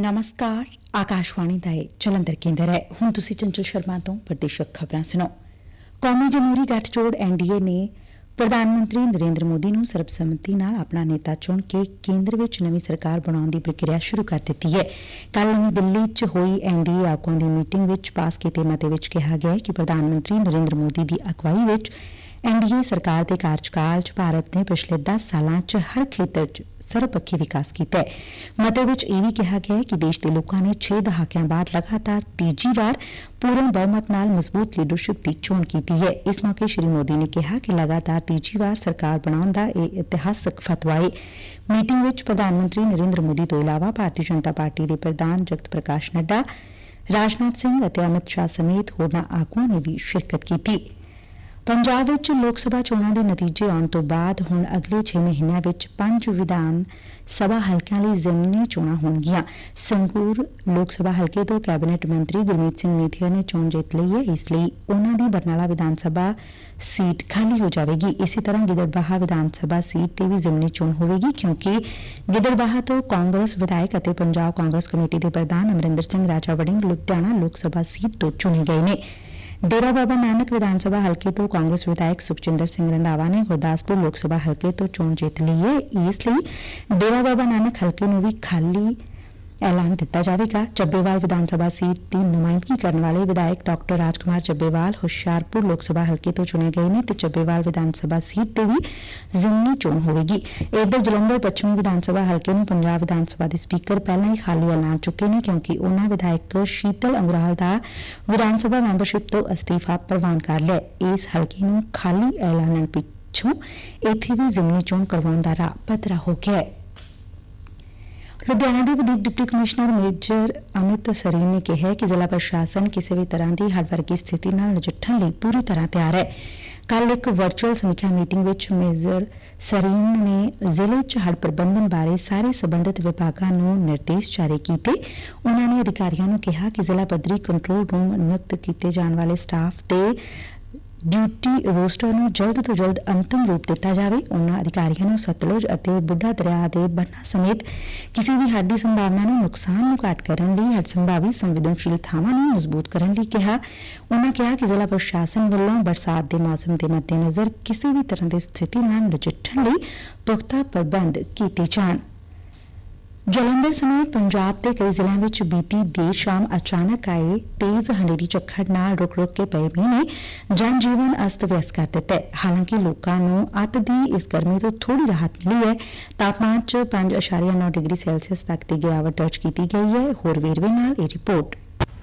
ਨਮਸਕਾਰ ਆਕਾਸ਼ਵਾਣੀ ਦਾ ਇਹ ਜਲੰਧਰ ਕੇਂਦਰ ਹੈ ਹੁਣ ਤੁਸੀਂ ਚੰਚਲ ਸ਼ਰਮਾ ਤੋਂ ਪ੍ਰਦੇਸ਼ਕ ਖਬਰਾਂ ਸੁਣੋ ਕੌਮੀ ਜਮਹੂਰੀ ਗੱਠਜੋੜ ਐਨਡੀਏ ਨੇ ਪ੍ਰਧਾਨ ਮੰਤਰੀ ਨਰਿੰਦਰ ਮੋਦੀ ਨੂੰ ਸਰਬਸੰਮਤੀ ਨਾਲ ਆਪਣਾ ਨੇਤਾ ਚੁਣ ਕੇ ਕੇਂਦਰ ਵਿੱਚ ਨਵੀਂ ਸਰਕਾਰ ਬਣਾਉਣ ਦੀ ਪ੍ਰਕਿਰਿਆ ਸ਼ੁਰੂ ਕਰ ਦਿੱਤੀ ਹੈ ਕੱਲ ਨਵੀਂ ਦਿੱਲੀ 'ਚ ਹੋਈ ਐਨਡੀਏ ਆਗੂਆਂ ਦੀ ਮੀਟਿੰਗ ਵਿੱਚ ਪਾਸ ਕੀਤੇ ਮਤੇ ਵਿੱਚ ਕਿਹਾ ਗਿਆ ਹੈ ਕਿ ਪ੍ਰਧਾਨ ਮੰਤਰੀ ਨਰਿੰਦਰ ਮੋਦੀ ਦੀ ਅਗਵਾਈ ਵਿੱਚ ਐਨ ਡੀ ਏ ਸਰਕਾਰ ਦੇ ਕਾਰਜਕਾਲ 'ਚ ਭਾਰਤ ਨੇ ਪਿਛਲੇ 10 ਸਾਲਾਂ 'ਚ ਹਰ ਖੇਤਰ 'ਚ ਸਰਬਪੱਖੀ ਵਿਕਾਸ ਕੀਤਾ ਮਤੇ ਵਿੱਚ ਇਹ ਵੀ ਕਿਹਾ ਗਿਆ ਕਿ ਦੇਸ਼ ਦੇ ਲੋਕਾਂ ਨੇ 6 ਦਹਾਕਿਆਂ ਬਾਅਦ ਲਗਾਤਾਰ ਤੀਜੀ ਵਾਰ ਪੂਰਨ ਬਹੁਮਤ ਨਾਲ ਮਜ਼ਬੂਤ ਲੀਡਰਸ਼ਿਪ ਦੀ ਚੋਣ ਕੀਤੀ ਹੈ। ਇਸ ਮੌਕੇ ਸ਼੍ਰੀ ਮੋਦੀ ਨੇ ਕਿਹਾ ਕਿ ਲਗਾਤਾਰ ਤੀਜੀ ਵਾਰ ਸਰਕਾਰ ਬਣਾਉਣ ਦਾ ਇਹ ਇਤਿਹਾਸਕ ਫਤਵਾ ਹੈ। ਮੀਟਿੰਗ ਵਿੱਚ ਪ੍ਰਧਾਨ ਮੰਤਰੀ ਨਰਿੰਦਰ ਮੋਦੀ ਤੋਂ ਇਲਾਵਾ ਭਾਰਤੀ ਜਨਤਾ ਪਾਰਟੀ ਦੇ ਪ੍ਰਧਾਨ ਜਗਤ ਪ੍ਰਕਾਸ਼ ਨੱਡਾ, ਰਾਜਨਾਥ ਸਿੰਘ ਅਤੇ ਅਮਿਤ ਸ਼ਾਹ ਸਮੇਤ ਹੋਰਨਾਂ ਆਗੂਆਂ ਨੇ ਵੀ ਸ਼ਿਰਕਤ ਕੀਤੀ। ਪੰਜਾਬ ਵਿੱਚ ਲੋਕ ਸਭਾ ਚੋਣਾਂ ਦੇ ਨਤੀਜੇ ਆਉਣ ਤੋਂ ਬਾਅਦ ਹੁਣ ਅਗਲੇ 6 ਮਹੀਨਿਆਂ ਵਿੱਚ ਪੰਜ ਵਿਧਾਨ ਸਭਾ ਹਲਕਿਆਂ ਲਈ ਜ਼ਿਮਨੀ ਚੋਣਾਂ ਹੋਣਗੀਆਂ। ਸੰਗਰੂਰ ਲੋਕ ਸਭਾ ਹਲਕੇ ਤੋਂ ਕੈਬਨਿਟ ਮੰਤਰੀ ਗੁਰਮੀਤ ਸਿੰਘ ਮੇਥੀਆ ਨੇ ਚੋਣ ਜਿੱਤ ਲਈ ਹੈ। ਇਸ ਲਈ ਉਹਨਾਂ ਦੀ ਬਰਨਾਲਾ ਵਿਧਾਨ ਸਭਾ ਸੀਟ ਖਾਲੀ ਹੋ ਜਾਵੇਗੀ। ਇਸੇ ਤਰ੍ਹਾਂ ਗਿੱਦੜਬਾਹਾ ਵਿਧਾਨ ਸਭਾ ਸੀਟ ਤੇ ਵੀ ਜ਼ਿਮਨੀ ਚੋਣ ਹੋਵੇਗੀ, ਕਿਉਂਕਿ ਗਿੱਦੜਬਾਹਾ ਤੋਂ ਕਾਂਗਰਸ ਵਿਧਾਇਕ ਅਤੇ ਪੰਜਾਬ ਕਾਂਗਰਸ ਕਮੇਟੀ ਦੇ ਪ੍ਰਧਾਨ ਅਮਰਿੰਦਰ ਸਿੰਘ ਰਾਜਾ ਵੜਿੰਗ ਲੁਧਿਆਣਾ ਲੋਕ ਸਭਾ ਸੀਟ ਤੋਂ ਚੁਣੇ ਗਏ ਨੇ। ਡੇਰਾ ਬਾਬਾ ਨਾਨਕ ਵਿਧਾਨ ਸਭਾ ਹਲਕੇ ਤੋਂ ਕਾਂਗਰਸ ਵਿਧਾਇਕ ਸੁਖਜਿੰਦਰ ਸਿੰਘ ਰੰਧਾਵਾ ਨੇ ਗੁਰਦਾਸਪੁਰ ਲੋਕ ਸਭਾ ਹਲਕੇ ਤੋਂ ਚੋਣ ਜਿੱਤ ਲਈ ਹੈ ਇਸ ਲਈ ਡੇਰਾ ਬਾਬਾ ਨਾਨਕ ਹਲਕੇ ਨੂੰ ਵੀ ਖਾਲੀ ਐਲਾਨ ਦਿੱਤਾ ਜਾਵੇਗਾ। ਚੱਬੇਵਾਲ ਵਿਧਾਨ ਸਭਾ ਸੀਟ ਦੀ ਨੁਮਾਇੰਦਗੀ ਕਰਨ ਵਾਲੇ ਵਿਧਾਇਕ ਡਾਕਟਰ ਰਾਜਕੁਮਾਰ ਚੱਬੇਵਾਲ ਹੁਸ਼ਿਆਰਪੁਰ ਲੋਕ ਸਭਾ ਹਲਕੇ ਤੋਂ ਚੁਣੇ ਗਏ ਨੇ ਤੇ ਚੱਬੇਵਾਲ ਵਿਧਾਨ ਸਭਾ ਸੀਟ ਤੇ ਵੀ ਜ਼ਿਮਨੀ ਚੋਣ ਹੋਵੇਗੀ। ਇਧਰ ਜਲੰਧਰ ਪੱਛਮੀ ਵਿਧਾਨ ਸਭਾ ਹਲਕੇ ਨੂੰ ਪੰਜਾਬ ਵਿਧਾਨ ਸਭਾ ਦੇ ਸਪੀਕਰ ਪਹਿਲਾਂ ਹੀ ਖਾਲੀ ਐਲਾਨ ਚੁੱਕੇ ਨੇ ਕਿਉਂਕਿ ਉਹਨਾਂ ਵਿਧਾਇਕ ਸ਼ੀਤਲ ਅੰਗਰਾਲ ਦਾ ਵਿਧਾਨ ਸਭਾ ਮੈਂਬਰਸ਼ਿਪ ਤੋਂ ਅਸਤੀਫਾ ਪ੍ਰਵਾਨ ਕਰ ਲਿਆ। ਇਸ ਹਲਕੇ ਨੂੰ ਖਾਲੀ ਐਲਾਨ ਪਿੱਛੋਂ ਇੱਥੇ ਵੀ ਜ਼ਿਮਨੀ ਚੋਣ ਕਰਵਾਉਣ ਦਾ ਰਾਹ ਪੱਧਰਾ ਹੋ ਗਿਆ ਹੈ। ਲੁਧਿਆਣਾ ਦੇ ਵਧੀਕ deputy commissioner major Amit Sareen ਨੇ ਕਿਹਾ ਕਿ ਜ਼ਿਲ੍ਹਾ ਪ੍ਰਸ਼ਾਸਨ ਕਿਸੇ ਵੀ ਤਰ੍ਹਾਂ ਦੀ ਹੜ ਵਰਗੀ ਸਥਿਤੀ ਨਾਲ ਨਜਿੱਠਣ ਲਈ ਪੂਰੀ ਤਰ੍ਹਾਂ ਤਿਆਰ ਹੈ। ਕੱਲ ਇੱਕ ਵਰਚੁਅਲ ਸਮੀਖਿਆ ਮੀਟਿੰਗ ਵਿੱਚ ਮੇਜਰ ਸਰੀਨ ਨੇ ਜ਼ਿਲ੍ਹੇ 'ਚ ਹੜ ਪ੍ਰਬੰਧਨ ਬਾਰੇ ਸਾਰੇ ਸਬੰਧਤ ਵਿਭਾਗਾਂ ਨੂੰ ਨਿਰਦੇਸ਼ ਜਾਰੀ ਕੀਤੇ। ਉਹਨਾਂ ਨੇ ਅਧਿਕਾਰੀਆਂ ਨੂੰ ਕਿਹਾ ਕਿ ਜ਼ਿਲ੍ਹਾ ਪੱਧਰੀ ਕੰਟਰੋਲ ਰੂਮ ਨਿਯੁਕਤ ਕੀਤੇ ਜਾਣ ਵਾਲੇ ਸਟਾਫ ਤੇ ਡਿਊਟੀ ਰੋਸਟਰ ਨੂੰ ਜਲਦ ਤੋਂ ਜਲਦ ਅੰਤਮ ਰੂਪ ਦਿੱਤਾ ਜਾਵੇ। ਉਹਨਾਂ ਅਧਿਕਾਰੀਆਂ ਨੂੰ ਸਤਲੁਜ ਅਤੇ ਬੁੱਢਾ ਦਰਿਆ ਦੇ ਬੰਨਾਂ ਸਮੇਤ ਕਿਸੇ ਵੀ ਹੱਦ ਦੀ ਸੰਭਾਵਨਾ ਨੂੰ ਨੁਕਸਾਨ ਨੂੰ ਘੱਟ ਕਰਨ ਲਈ ਹਰ ਸੰਭਾਵੀ ਸੰਵੇਦਨਸ਼ੀਲ ਥਾਵਾਂ ਨੂੰ ਮਜ਼ਬੂਤ ਕਰਨ ਲਈ ਕਿਹਾ। ਉਹਨਾਂ ਕਿਹਾ ਕਿ ਜ਼ਿਲ੍ਹਾ ਪ੍ਰਸ਼ਾਸਨ ਵੱਲੋਂ ਬਰਸਾਤ ਦੇ ਮੌਸਮ ਦੇ ਮੱਦੇਨਜ਼ਰ ਕਿਸੇ ਵੀ ਤਰ੍ਹਾਂ ਦੀ ਸਥਿਤੀ ਨਾਲ ਨਜਿੱਠਣ ਲਈ ਪੁਖਤਾ ਪ੍ਰਬੰਧ ਕੀਤੇ ਜਾਣ। ਜਲੰਧਰ ਸਮੇਤ ਪੰਜਾਬ ਦੇ ਕਈ ਜ਼ਿਲ੍ਹਿਆਂ ਵਿੱਚ ਬੀਤੀ ਦੇਰ ਸ਼ਾਮ ਅਚਾਨਕ ਆਏ ਤੇਜ਼ ਹਨੇਰੀ ਝੱਖੜ ਨਾਲ ਰੁਕ-ਰੁਕ ਕੇ ਪਏ ਮੀਂਹ ਨੇ ਜਨ ਜੀਵਨ ਅਸਤ-ਵਿਅਸਤ ਕਰ ਦਿੱਤਾ ਹੈ। ਹਾਲਾਂਕਿ ਲੋਕਾਂ ਨੂੰ ਅੱਤ ਦੀ ਇਸ ਗਰਮੀ ਤੋਂ ਥੋੜੀ ਰਾਹਤ ਮਿਲੀ ਹੈ। ਤਾਪਮਾਨ 'ਚ 5.9 ਡਿਗਰੀ ਸੈਲਸੀਅਸ ਤੱਕ ਦੀ ਗਿਰਾਵਟ ਦਰਜ ਕੀਤੀ ਗਈ ਹੈ। ਹੋਰ ਵੇਰਵੇ ਨਾਲ ਇਹ ਰਿਪੋਰਟ।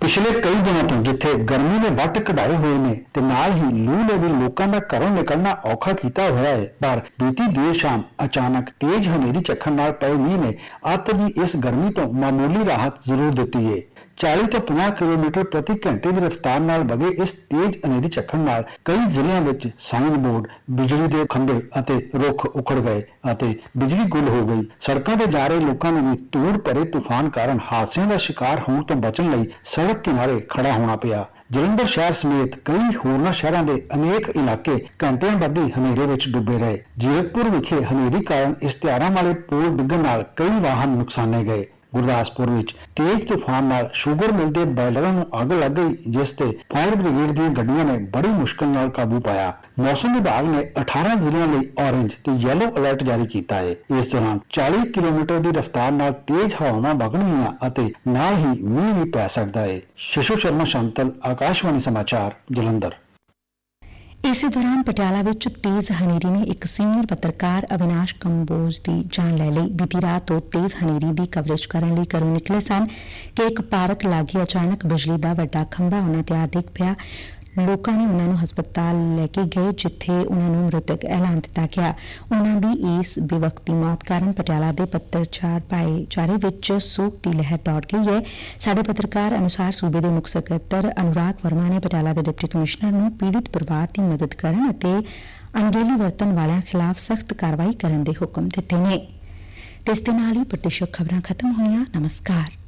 ਪਿਛਲੇ ਕਈ ਦਿਨਾਂ ਤੋਂ ਜਿੱਥੇ ਗਰਮੀ ਨੇ ਵੱਟ ਕਢਾਏ ਹੋਏ ਨੇ ਤੇ ਨਾਲ ਹੀ ਲੂ ਨੇ ਵੀ ਲੋਕਾਂ ਦਾ ਘਰੋਂ ਨਿਕਲਣਾ ਔਖਾ ਕੀਤਾ ਹੋਇਆ ਹੈ, ਪਰ ਬੀਤੀ ਦੇਰ ਸ਼ਾਮ ਅਚਾਨਕ ਤੇਜ਼ ਹਨੇਰੀ ਚੱਖਣ ਨਾਲ ਪਏ ਮੀਂਹ ਨੇ ਅੱਤ ਦੀ ਇਸ ਗਰਮੀ ਤੋਂ ਮਾਮੂਲੀ ਰਾਹਤ ਜ਼ਰੂਰ ਦਿੱਤੀ ਹੈ 40 ਤੋਂ 50 ਕਿਲੋਮੀਟਰ ਪ੍ਰਤੀ ਘੰਟੇ ਦੀ ਰਫ਼ਤਾਰ ਨਾਲ ਵਗੇ ਇਸ ਤੇਜ਼ ਹਨੇਰੀ ਚੱਖਣ ਨਾਲ ਕਈ ਜ਼ਿਲ੍ਹਿਆਂ ਵਿੱਚ ਸਾਈਨ ਬੋਰਡ ਬਿਜਲੀ ਦੇ ਖੰਭੇ ਅਤੇ ਰੁੱਖ ਉਖੜ ਗਏ ਅਤੇ ਬਿਜਲੀ ਗੁੱਲ ਹੋ ਗਈ। ਸੜਕਾਂ ਤੇ ਜਾ ਰਹੇ ਲੋਕਾਂ ਨੂੰ ਵੀ ਧੂੜ ਭਰੇ ਤੂਫਾਨ ਕਾਰਨ ਹਾਦਸਿਆਂ ਦਾ ਸ਼ਿਕਾਰ ਹੋਣ ਤੋਂ ਬਚਣ ਲਈ ਸੜਕ ਕਿਨਾਰੇ ਖੜਾ ਹੋਣਾ ਪਿਆ। ਜਲੰਧਰ ਸ਼ਹਿਰ ਸਮੇਤ ਕਈ ਹੋਰਨਾਂ ਸ਼ਹਿਰਾਂ ਦੇ ਅਨੇਕ ਇਲਾਕੇ ਘੰਟਿਆਂ ਬੱਧੀ ਹਨੇਰੇ ਵਿੱਚ ਡੁੱਬੇ ਰਹੇ। ਜੀਰਕਪੁਰ ਵਿਖੇ ਹਨੇਰੀ ਕਾਰਨ ਇਸ਼ਤਿਹਾਰਾਂ ਵਾਲੇ ਪੋਲ ਡਿੱਗਣ ਨਾਲ ਕਈ ਵਾਹਨ ਨੁਕਸਾਨੇ ਗਏ। ਗੁਰਦਾਸਪੁਰ ਵਿੱਚ। ਤੇਜ਼ ਤੂਫਾਨ ਨਾਲ ਸ਼ੂਗਰ ਮਿਲ ਦੇ ਬਾਇਲਰਾਂ ਨੂੰ ਅੱਗ ਲੱਗ ਗਈ, ਜਿਸ ਤੇ ਫਾਇਰ ਬ੍ਰਿਗੇਡ ਦੀਆਂ ਗੱਡੀਆਂ ਨੇ ਬੜੀ ਮੁਸ਼ਕਲ ਨਾਲ ਕਾਬੂ ਪਾਇਆ। ਮੌਸਮ ਵਿਭਾਗ ਨੇ 18 ਜ਼ਿਲ੍ਹਿਆਂ ਲਈ ਔਰੇਂਜ ਤੇ ਯੈਲੋ ਅਲਰਟ ਜਾਰੀ ਕੀਤਾ ਹੈ। ਇਸ ਦੌਰਾਨ 40 ਕਿਲੋਮੀਟਰ ਦੀ ਰਫ਼ਤਾਰ ਨਾਲ ਤੇਜ਼ ਹਵਾਵਾਂ ਵਗਣਗੀਆਂ ਅਤੇ ਨਾਲ ਹੀ ਮੀਂਹ ਵੀ ਪੈ ਸਕਦਾ ਹੈ। ਸ਼ਿਸ਼ੂ ਸ਼ਰਮਾ, ਸ਼ਾਂਤਲ, ਆਕਾਸ਼ਵਾਣੀ ਸਮਾਚਾਰ, ਜਲੰਧਰ। ਇਸੇ ਦੌਰਾਨ ਪਟਿਆਲਾ ਵਿੱਚ ਤੇਜ਼ ਹਨੇਰੀ ਨੇ ਇੱਕ ਸੀਨੀਅਰ ਪੱਤਰਕਾਰ ਅਵਿਨਾਸ਼ ਕੰਬੋਜ ਦੀ ਜਾਨ ਲੈ ਲਈ। ਬੀਤੀ ਰਾਤ ਤੋਂ ਤੇਜ਼ ਹਨੇਰੀ ਦੀ ਕਵਰੇਜ ਕਰਨ ਲਈ ਘਰੋਂ ਨਿਕਲੇ ਸਨ ਕਿ ਇੱਕ ਪਾਰਕ ਲਾਗੇ ਅਚਾਨਕ ਬਿਜਲੀ ਦਾ ਵੱਡਾ ਖੰਭਾ ਉਹਨਾਂ ਤੇ ਆ ਡਿੱਗ ਪਿਆ। ਲੋਕਾਂ ਨੇ ਉਹਨਾਂ ਨੂੰ ਹਸਪਤਾਲ ਲੈ ਕੇ ਗਏ, ਜਿੱਥੇ ਉਹਨਾਂ ਨੂੰ ਮ੍ਰਿਤਕ ਐਲਾਨ ਦਿੱਤਾ ਗਿਆ। ਉਹਨਾਂ ਦੀ ਇਸ ਬੇਵਕਤੀ ਮੌਤ ਕਾਰਨ ਪਟਿਆਲਾ ਦੇ ਪੱਤਰਚਾਰ ਭਾਈਚਾਰੇ ਵਿੱਚ ਸੋਗ ਦੀ ਲਹਿਰ ਦੌੜ ਗਈ ਹੈ। ਸਾਡੇ ਪੱਤਰਕਾਰ ਅਨੁਸਾਰ ਸੂਬੇ ਦੇ ਮੁੱਖ ਸਕੱਤਰ ਅਨੁਰਾਗ ਵਰਮਾ ਨੇ ਪਟਿਆਲਾ ਦੇ ਡਿਪਟੀ ਕਮਿਸ਼ਨਰ ਨੂੰ ਪੀੜਿਤ ਪਰਿਵਾਰ ਦੀ ਮਦਦ ਕਰਨ ਅਤੇ ਅਣਗਹਿਲੀ ਵਰਤਣ ਵਾਲਿਆਂ ਖਿਲਾਫ ਸਖਤ ਕਾਰਵਾਈ ਕਰਨ ਦੇ ਹੁਕਮ ਦਿੱਤੇ ਨੇ। ਇਸ ਦੇ ਨਾਲ ਹੀ ਪ੍ਰਤੀਸ਼ਕ ਖਬਰਾਂ ਖਤਮ ਹੋਈਆਂ। ਨਮਸਕਾਰ।